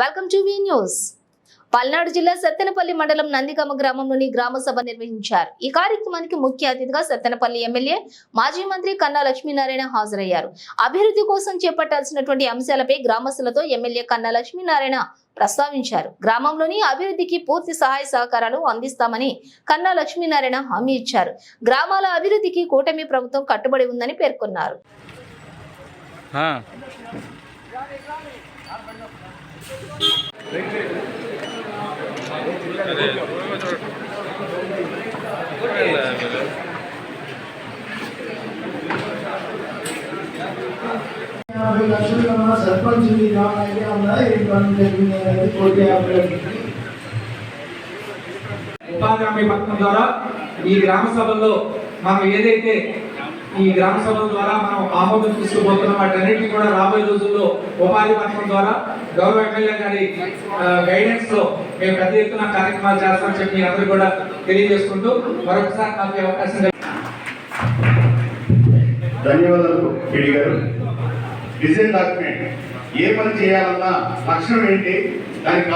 Welcome to V news Palnadu జిల్లా సత్తెనపల్లి మండలం నందిగమ గ్రామంలోని గ్రామ సభ నిర్వహించారు. ఈ కార్యక్రమానికి ముఖ్య అతిథిగా సత్తెనపల్లి ఎమ్మెల్యే మాజీ మంత్రి కన్నా లక్ష్మీనారాయణ హాజరయ్యారు. అభివృద్ధి కోసం చేపట్టాల్సినటువంటి అంశాలపై గ్రామస్తులతో ఎమ్మెల్యే కన్నా లక్ష్మీనారాయణ ప్రస్తావించారు. గ్రామంలోని అభివృద్ధికి పూర్తి సహాయ సహకారాలు అందిస్తామని కన్నా లక్ష్మీనారాయణ హామీ ఇచ్చారు. గ్రామాల అభివృద్ధికి కూటమి ప్రభుత్వం కట్టుబడి ఉందని పేర్కొన్నారు. యాభై లక్షలు కన్నా సర్పంచ్ ఇది ఐడియా ఉందా ఏం పని జరిగింది అనేది కోటి యాభై లక్షలు ఉపాధి హామీ పథకం ద్వారా ఈ గ్రామ సభల్లో మనం ఏదైతే ఈ గ్రామ సభల ద్వారా మనం ఆమోదం తీసుకుపోతున్న వాటన్నిటిని కూడా రాబోయే రోజుల్లో ఉపాధి పథకం ద్వారా గౌరవ ఎమ్మెల్యే గారి గైడెన్స్లో మేము పెద్ద ఎత్తున కార్యక్రమాలు చేస్తామని చెప్పి మీ అందరూ కూడా తెలియజేసుకుంటూ మరొకసారి నాకు అవకాశం ధన్యవాదాలు పిడి గారు. డిజైన్ డాక్యుమెంట్ ఏ పని చేయాలన్నా లక్ష్యం ఏంటి? దానికి